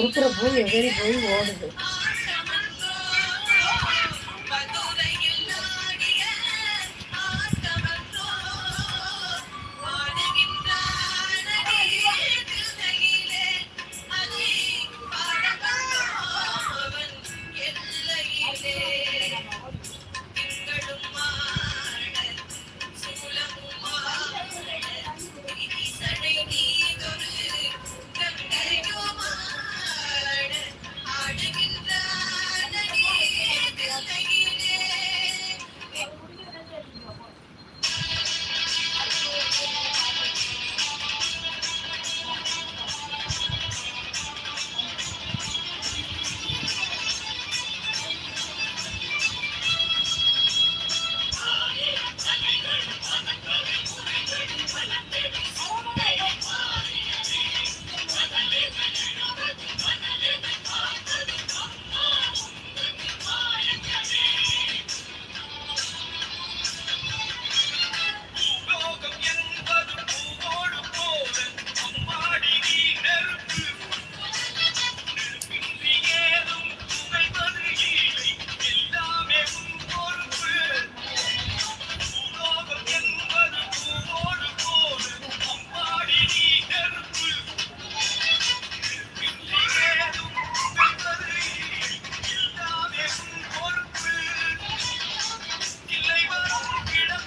கொடுக்குற பூ எதிரி போய் ஓடுது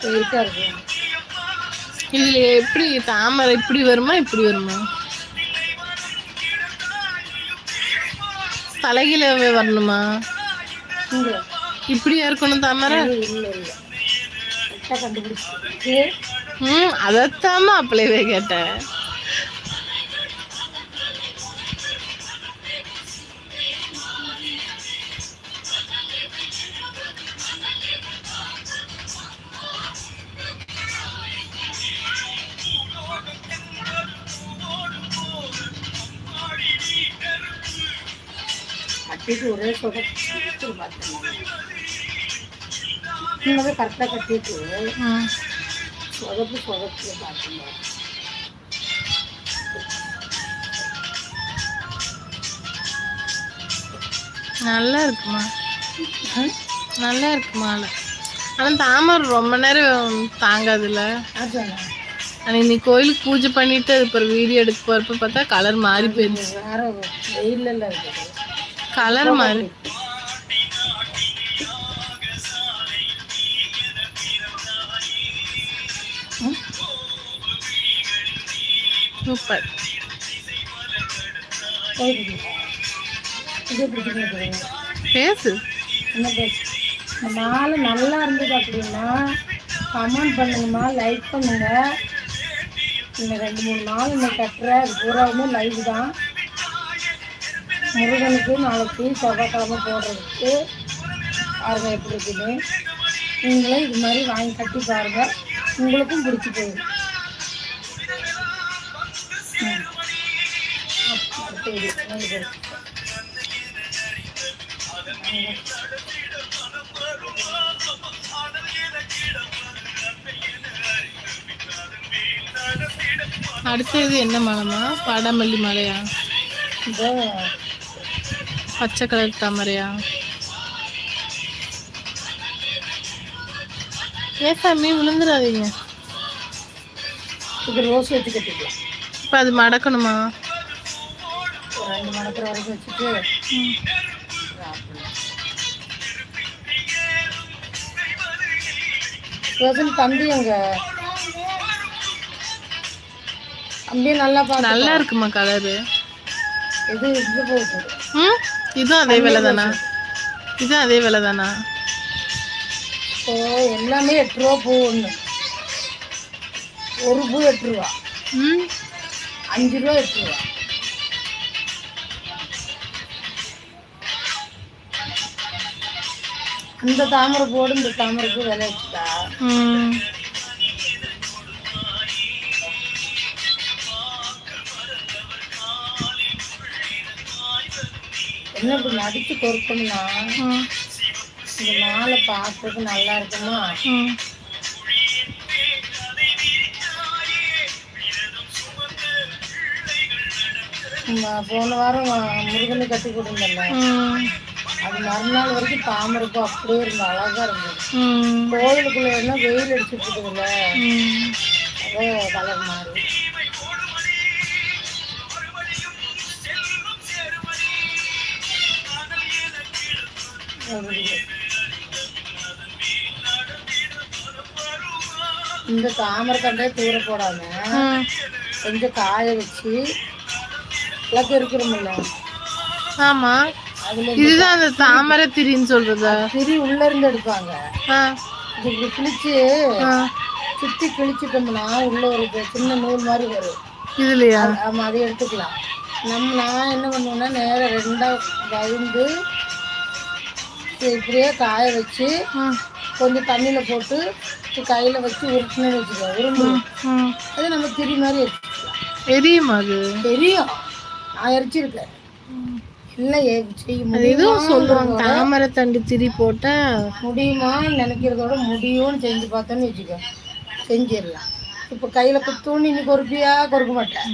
வெயிட்டாக இருக்கு. இதுல எப்படி தாமரை இப்படி வருமா இப்படி வருமா? தலைகீழ வரணுமா? இப்படியா இருக்கணும் தாமரை ம் அதைத்தாம அப்பளவே கேட்டேன். கட்டிட்டு ஒரே சொதப்பு பார்த்தேன். கரெக்டாக கட்டிட்டு. சொதப்பு சொதப்பு பார்த்தேன். நல்லா இருக்குமா? நல்லா இருக்கு மாலை ஆனா தாமரை ரொம்ப நேரம் தாங்காதுல்ல? அன்னைக்கு நீ கோயிலுக்கு பூஜை பண்ணிட்டு அப்புறம் வீடியோ எடுக்க போறப்ப பார்த்தா கலர் மாறி போயிருச்சு. வேற வெயிலெல்லாம் இருக்குது. கலர் மாறி சூப்பர்? பேசு. என்ன பேசு? இந்த மாலை நல்லா இருந்தது அப்படின்னா கமெண்ட் பண்ணுங்கம்மா லைக் பண்ணுங்க. இன்னும் ரெண்டு மூணு நாள் இன்னைக்கு கட்டுறேன் அது பூராவுமே லைவ் தான். முருகனுக்கு நாளைக்கு செவ்வாய்க்கிழமை போடுறதுக்கு பாருங்க எப்படி இருக்குது. நீங்களே இது மாதிரி வாங்கி கட்டி பாருங்க. உங்களுக்கும் பிடிச்சி போயிடும். அடுத்தது என்ன மலைமா பாடாமல்லி மலையா? இதோ பச்சை கலர் தாமரையா ஏன் சாமி விழுந்துடாதீங்க. இது ரோஸ் வச்சு கட்டிக்கலாம். இப்போ அது மடக்கணுமா? ரெண்டு மணக்கிற வரைக்கும் வச்சுட்டு ரோசன் தம்பி அங்க தம்பியும் நல்லா நல்லா இருக்குமா கலரு இது இது போகுது? ம்? இதுவும் அதே விலை தானா இதுவும் அதே விலை தானா ஸோ எல்லாமே எட்டு ரூபா பூ ஒன்று ஒரு பூ எட்டு ரூபா. ம்? அஞ்சு ரூபா எட்டு ரூபா. அந்த தாமரை போடு இந்த தாமரைக்கு விலை வச்சுட்டா. என்ன இப்படி நடிச்சு கொடுத்தோம்னா இந்த மாலை பார்க்கறதுக்கு நல்லா இருக்குமா? போன வாரம் முருகனை கட்டி கொடுத்தல அது மறுநாள் வரைக்கும் தாமரைப்பூ அப்படியே இருந்தது அழகா இருந்தது கோயிலுக்குள்ள என்ன வெயில் அடிச்சுட்டு இருக்குதுல்ல. அதே கலர் மாறி. இந்த தாமரை கண்டே தூர போடாம. கொஞ்சம் காய வச்சு எல்லாம் இருக்கிறோம்ல ஆமா. இதுதான் அந்த தாமரை திரின்னு சொல்றதா? திரி உள்ள இருந்து எடுப்பாங்க. இது கிழிச்சு சுத்தி கிழிச்சிட்டோம்னா உள்ள ஒரு சின்ன நூல் மாதிரி வரும். இதுலயா? ஆமா அதை எடுத்துக்கலாம். நம்ம நான் என்ன பண்ணுவேன்னா நேரம் ரெண்டா வயந்து இப்படியே காய வச்சு கொஞ்சம் தண்ணியில போட்டு கையில வச்சு உருட்டுன்னு வச்சுக்கோ உருண்டு. அது நம்ம திரி மாதிரி எடுத்துக்கலாம் எரியுமா அது? தெரியும். நான் எரிச்சிருக்கேன். முடியுமா சொல்லுவாங்க தாமரை தண்டு திரி போட்டா முடியுமான்னு நினைக்கிறதோட முடியும்னு செஞ்சு பார்த்தோன்னு வச்சுக்கோ செஞ்சிடலாம். இப்போ கையில் குத்தூன்னு இன்னைக்கு கொறுப்பியா கொறுக்க மாட்டேன்.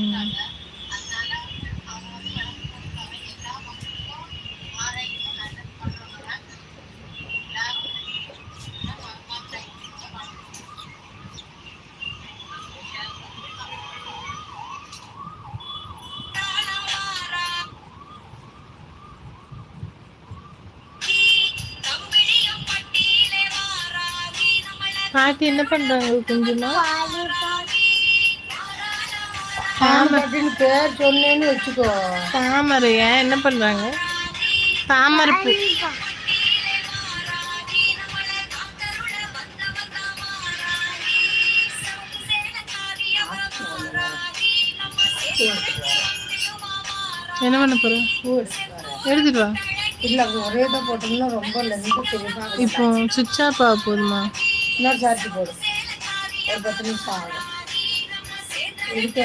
பாட்டி என்ன பண்றாங்க கொஞ்சமா? சாம்பட்டின்னு பேர் சொன்னேன்னு வச்சுக்கோ. தாமரையா என்ன பண்றாங்க? தாமரை பூ என்ன பண்ண போற? எடுத்துட்டு வா. இல்லை ஒரே தான் போட்டோம்னா ரொம்ப லெந்து இப்போ சுவிட்ச் ஆஃப் ஆக போதுமா? இன்னொரு சார்ஜ் போடும் ஒரு பத்து நிமிஷம் ஆகும் இதுக்கு